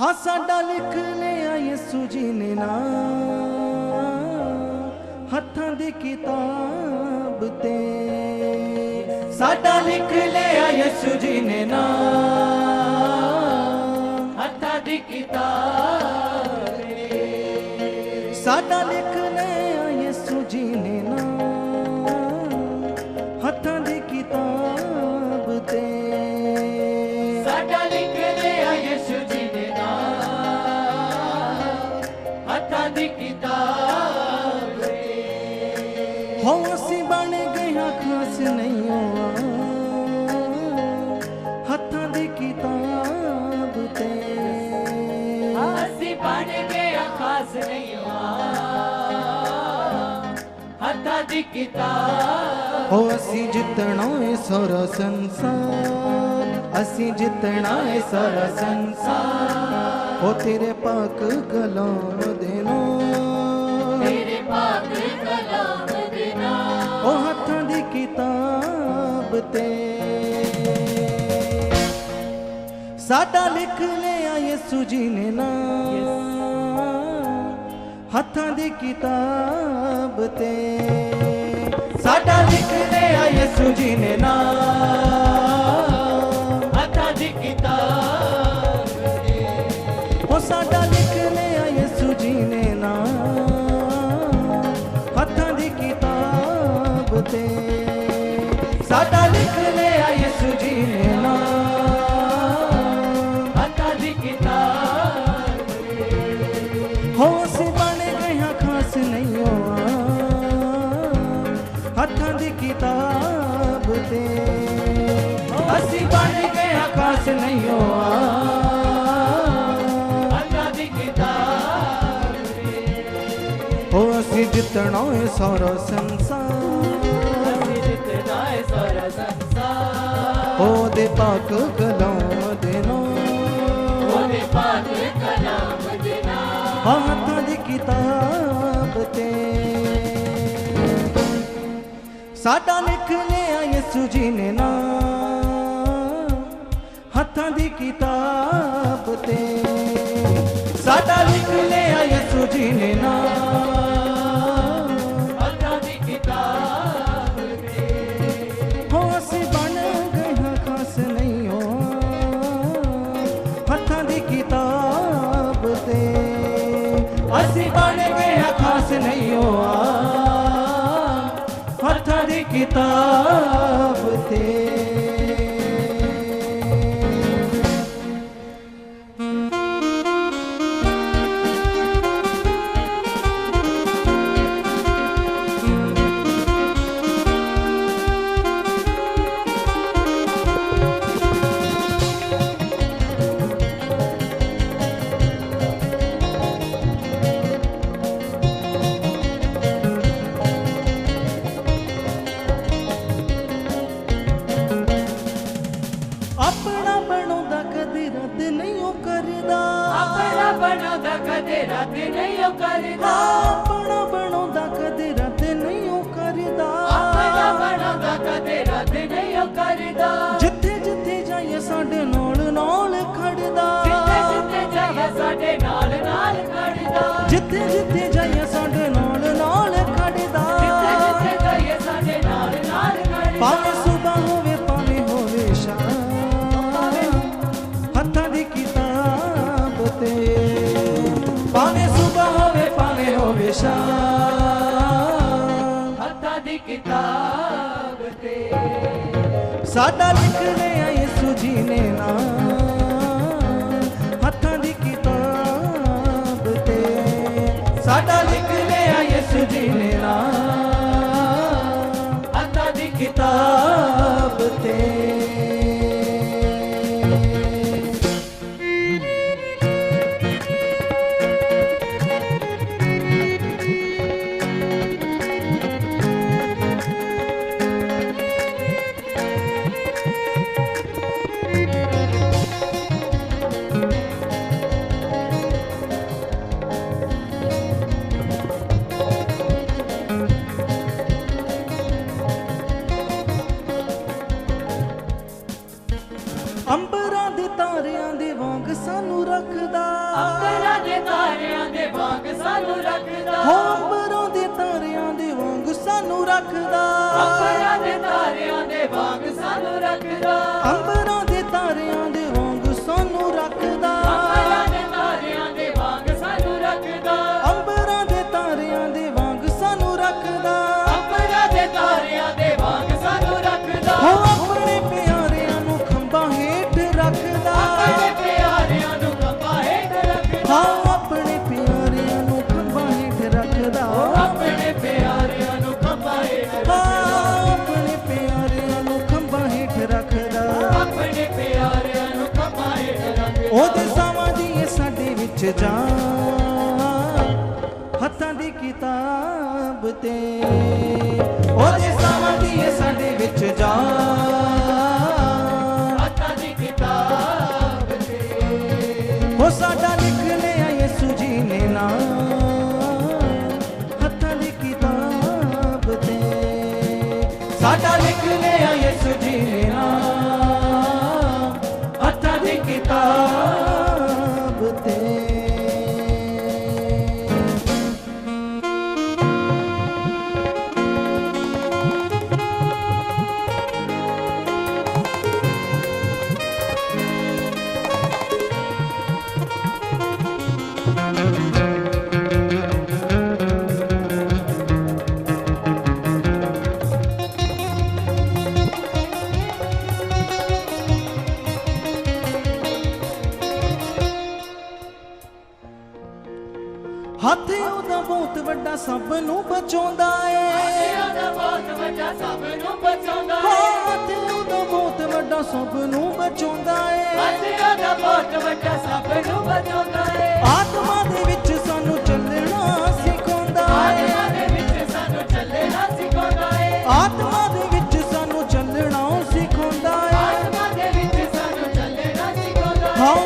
ਹਾਂ, ਸਾਡਾ ਲਿਖ ਲਿਆ ਯਿਸੂ ਜੀ ਨੇ ਨਾ ਹੱਥਾਂ ਦੀ ਕਿਤਾਬ ਤੇ। ਸਾਡਾ ਲਿਖ ਲਿਆ ਯਿਸੂ ਜੀ ਨੇ ਨਾ ਹੱਥਾਂ ਦੀ ਕਿਤਾਬ। ਹੋ ਅਸੀਂ ਜਿੱਤਣਾ ਏ ਸਾਰਾ ਸੰਸਾਰ। ਅਸੀਂ ਜਿੱਤਣਾ ਏ ਸਾਰਾ ਸੰਸਾਰ। ਹੋ ਤੇਰੇ ਪਾਕ ਕਲਾਮ ਦੇ ਨਾਲ। ਤੇਰੇ ਪਾਕ ਕਲਾਮ ਦੇ ਨਾਮ ਉਹ ਹੱਥਾਂ ਦੀ ਕਿਤਾਬ ਤੇ। ਸਾਡਾ ਲਿਖ ਲਿਆ ਯਿਸੂ ਜੀ ਨੇ ਨਾ। ਹੱਥਾਂ ਦੀ ਕਿਤਾਬ ਤੇ। ਸਾਡਾ ਲਿਖ ਲਿਆ ਯਿਸੂ ਜੀ ਨੇ ਨਾ ਹੱਥਾਂ ਦੀ ਕਿਤਾਬ ਉਹ ਸਾਡਾ ਲਿਖ ਲਿਆ ਯਿਸੂ ਜੀ ਨੇ ਸਾਰਾ ਸੰਸਾਰ। ਅਸੀਂ ਜਿੱਤਣਾ ਹੈ ਸਾਰਾ ਸੰਸਾਰ ਉਹਦੇ ਪਾਕ ਕਲਾਮ ਦੇ ਨਾਲ। ਉਹਦੇ ਪਾਕ ਕਲਾਮ ਦੇ ਨਾਮ ਹੱਥਾਂ ਦੀ ਕਿਤਾਬ ਤੇ। ਸਾਡਾ ਲਿਖ ਲਿਆ ਯਿਸੂ ਜੀ ਨੇ ਨਾ ਹੱਥਾਂ ਦੀ ਕਿਤਾਬ ਤੇ। ਸਾਡਾ ਲਿਖ ਲਿਆ ਯਿਸੂ ਜੀ ਨੇ ਨਾ ਹੱਥਾਂ ਬਣਾਉਂਦਾ ਕਦੇ ਰੱਦ ਨਹੀਂ ਉਹ ਕਰਦਾ। ਆਪਣਾ ਬਣਾਉਂਦਾ ਕਦੇ ਰੱਦ ਨਹੀਂ ਉਹ ਕਰਦਾ। ਆਪਣਾ ਬਣਾਉਂਦਾ ਕਦੇ ਰੱਦ ਨਹੀਂ ਉਹ ਕਰਦਾ। ਜਿੱਥੇ ਜਿੱਥੇ ਜਾਈਏ ਸਾਡੇ ਨਾਲ ਨਾਲ ਖੜਦਾ। ਜਿੱਥੇ ਜਿੱਥੇ ਜਾਈਏ ਸਾਡੇ ਨਾਲ ਨਾਲ ਖੜਦਾ। ਜਿੱਥੇ ਸਾਡਾ ਲਿਖ ਲਿਆ ਸੁਜੀਨੇ ਨਾ ਹੱਥਾਂ ਦੀ ਕਿਤਾਬ ਤੇ ਸਾਡਾ ਲਿਖ ਲਿਆ ਯਿਸੂ ਨਾ। ਹੱਥਾਂ ਦੀ ਕਿਤਾਬ ਤੇ ਰੱਖਦਾ। ਅੰਬਰਾਂ ਦੇ ਤਾਰਿਆਂ ਦੇ ਵਾਂਗ ਸਾਨੂੰ ਰੱਖਦਾ। ਜਾਨ ਹੱਥਾਂ ਦੀ ਕਿਤਾਬ ਤੇ। ਉਹਦੇ ਸਾਵਾਂ ਦੀ ਇਹ ਸਾਡੇ ਵਿੱਚ ਜਾਨ। ਹੱਥਾਂ ਦੀ ਕਿਤਾਬ ਤੇ। ਉਹ ਹੱਥ ਉਹਦਾ ਬਹੁਤ ਵੱਡਾ ਸਭ ਨੂੰ ਬਚਾਉਂਦਾ ਏ। ਪਿਆਰਿਆਂ ਦਾ ਬਹੁਤ ਵੱਡਾ ਸਭ ਨੂੰ ਬਚਾਉਂਦਾ ਹੈ ਹੱਥ ਉਹਦਾ ਬਹੁਤ ਵੱਡਾ ਸਭ ਨੂੰ ਬਚਾਉਂਦਾ ਏ। ਪਿਆਰਿਆਂ ਦਾ ਬਹੁਤ ਵੱਡਾ ਸਭ ਨੂੰ ਬਚਾਉਂਦਾ ਹੈ ਆਤਮਾ ਦੇ ਵਿੱਚ ਸਾਨੂੰ ਚੱਲਣਾ ਸਿਖਾਉਂਦਾ ਏ। ਆਤਮਾ ਦੇ ਵਿੱਚ ਸਾਨੂੰ ਚੱਲਣਾ ਸਿਖਾਉਂਦਾ ਹੈ ਆਤਮਾ ਦੇ ਵਿੱਚ ਸਾਨੂੰ ਚੱਲਣਾ ਸਿਖਾਉਂਦਾ ਏ। ਆਤਮਾ ਦੇ ਵਿੱਚ ਸਾਨੂੰ ਚੱਲਣਾ ਸਿਖਾਉਂਦਾ ਹੈ ਹਾਂ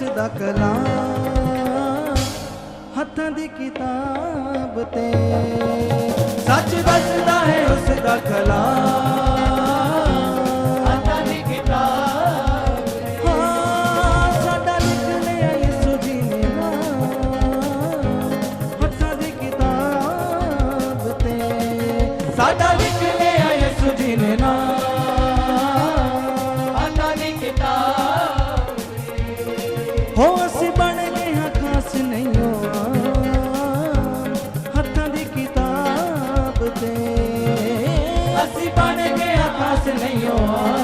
ਉਸ ਦਾ ਕਲਾਮ ਹੱਥਾਂ ਦੀ ਕਿਤਾਬ ਤੇ। ਸੱਚ ਬਚਦਾ ਹੈ ਉਸ ਦਾ ਕਲਾਮ ਖਾਸ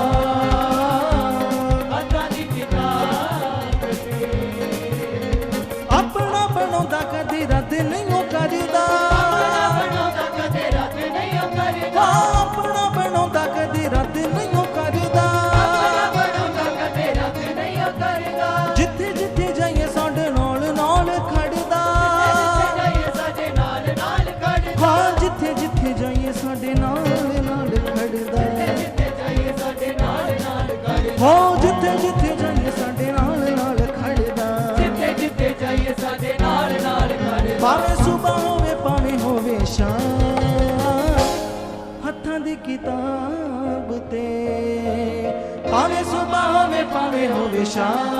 ਭਾਵੇਂ ਸੁਬਹ ਹੋਵੇ ਭਾਵੇਂ ਹੋਵੇ ਸ਼ਾਮ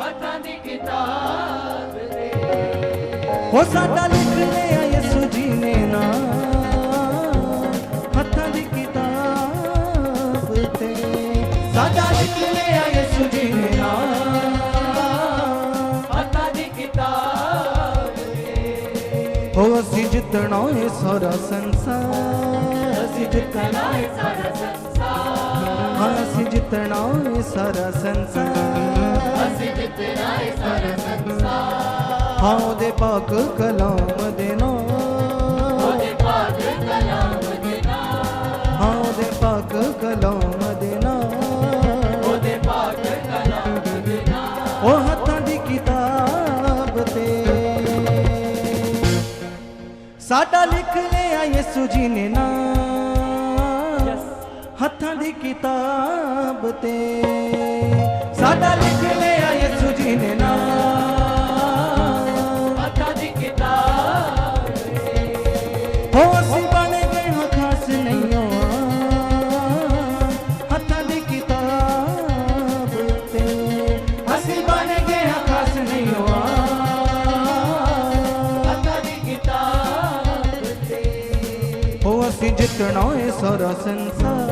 ਹੱਥਾਂ ਦੀ ਕਿਤਾਬ ਤੇ ਹੋ ਸਾਡਾ ਲਿਖ ਲਿਆ ਯਿਸੂ ਜੀ ਨੇ ਨਾਮ ਹੱਥਾਂ ਦੀ ਕਿਤਾਬ ਤੇ ਸਾਡਾ ਲਿਖ ਲਿਆ ਯਿਸੂ ਜੀ ਨੇ ਨਾਮ ਹੱਥਾਂ ਦੀ ਕਿਤਾਬ ਹੋ ਅਸੀਂ ਜਿੱਤਣਾ ਏ ਸਾਰਾ ਸੰਸਾਰ ਅਸੀਂ ਜਿੱਤਣਾ ਨਾ ਇਹ ਸਾਰਾ ਸੰਸਾਰ ਹਾਂ ਅਸੀਂ ਜਿੱਤਣਾ ਏ ਸਾਰਾ ਸੰਸਾਰ ਅਸੀਂ ਜਿੱਤਣਾ ਇਹ ਸਾਰਾ ਸੰਸਾਰ ਹਾਂ ਉਹਦੇ ਪਾਕ ਕਲਾਮ ਦੇ ਨਾਮ ਉਹਦੇ ਪਾਕ ਕਲਾਮ ਦੇ ਨਾਂ ਹਾਂ ਉਹਦੇ ਪਾਕ ਕਲਾਮ ਦੇ ਨਾਮ ਉਹਦੇ ਪਾਕ ਕਲਾਮ ਦੇ ਨਾਮ ਉਹ ਹੱਥਾਂ ਦੀ ਕਿਤਾਬ ਤੇ ਸਾਡਾ ਲਿਖ ਲਿਆ ਯਿਸੂ ਜੀ ਨੇ ਨਾਮ ਹੱਥਾਂ ਦੀ ਕਿਤਾਬ ਤੇ। ਸਾਡਾ ਲਿਖ ਲਿਆ ਯਿਸੂ ਜੀ ਨੇ ਨਾਮ। ਹੱਥਾਂ ਗਏ ਹੱਥਾਂ ਦੀ ਕਿਤਾਬ ਗਏ ਹਾਂ ਦੀ ਕਿਤਾਬ ਜਿੱਤਣਾ ਏ ਸਾਰਾ ਸੰਸਾਰ।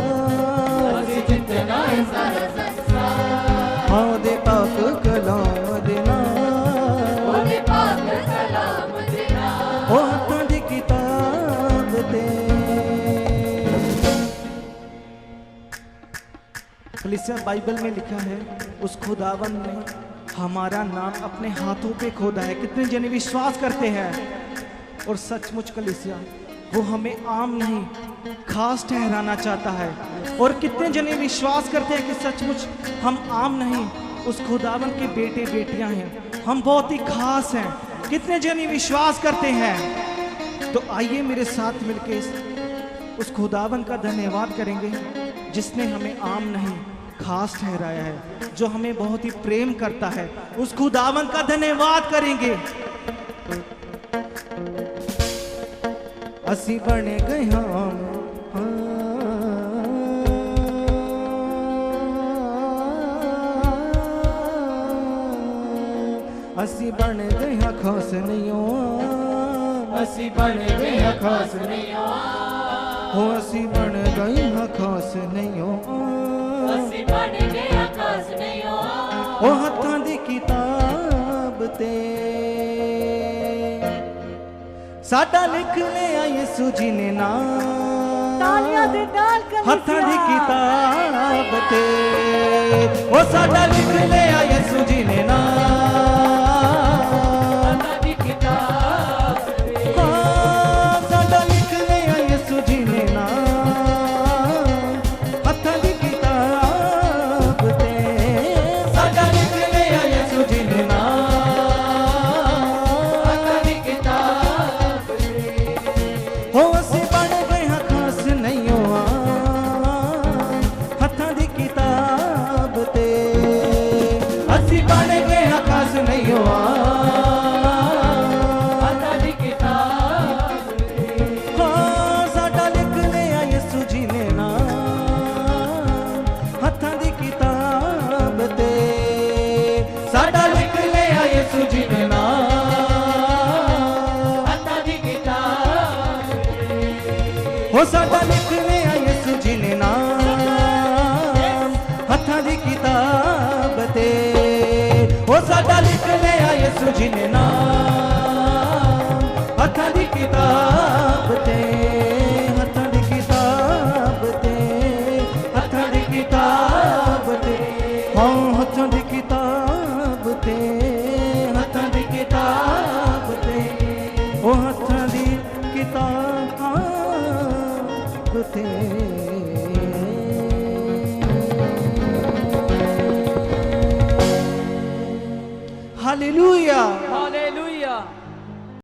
कलिसिया बाइबल में लिखा है उस खुदावन ने हमारा नाम अपने हाथों पे खोदा है। कितने जने विश्वास करते हैं। और सचमुच कलिसिया वो हमें आम नहीं खास ठहराना चाहता है। और कितने जने विश्वास करते हैं कि सचमुच हम आम नहीं उस खुदावन के बेटे बेटियां हैं हम बहुत ही खास हैं कितने जने विश्वास करते हैं तो आइए मेरे साथ मिलके इस उस खुदावन का धन्यवाद करेंगे जिसने हमें आम नहीं खास ठहराया है जो हमें बहुत ही प्रेम करता है उस खुदावन का धन्यवाद करेंगे ਅਸੀਂ ਬਣ ਗਏ ਹਾਂ ਅਸੀਂ ਬਣ ਗਏ ਹਾਂ ਖਾਸ ਨਹੀਂ ਹਾਂ ਅਸੀਂ ਬਣ ਗਏ ਹਾਂ ਖਾਸ ਨਹੀਂ ਹੋ ਹੋ ਅਸੀਂ ਬਣ ਗਏ ਹਾਂ ਖਾਸ ਨਹੀਂ ਹਾਂ ਅਸੀਂ ਬਣ ਗਏ ਹਾਂ ਖਾਸ ਨਹੀਂ ਹੋ ਉਹ ਹੱਥਾਂ ਦੀ ਕਿਤਾਬ ਤੇ। ਸਾਡਾ ਲਿਖ ਲਿਆ ਯਿਸੂ ਜੀ ਨੇ ਨਾਮ। ਤਾਲੀਆਂ ਦੇ ਨਾਲ ਕਲੀਸਿਆ ਹੱਥਾਂ ਦੀ ਕਿਤਾਬ ਤੇ। ਉਹ ਸਾਡਾ ਲਿਖ ਲਿਆ 阿门。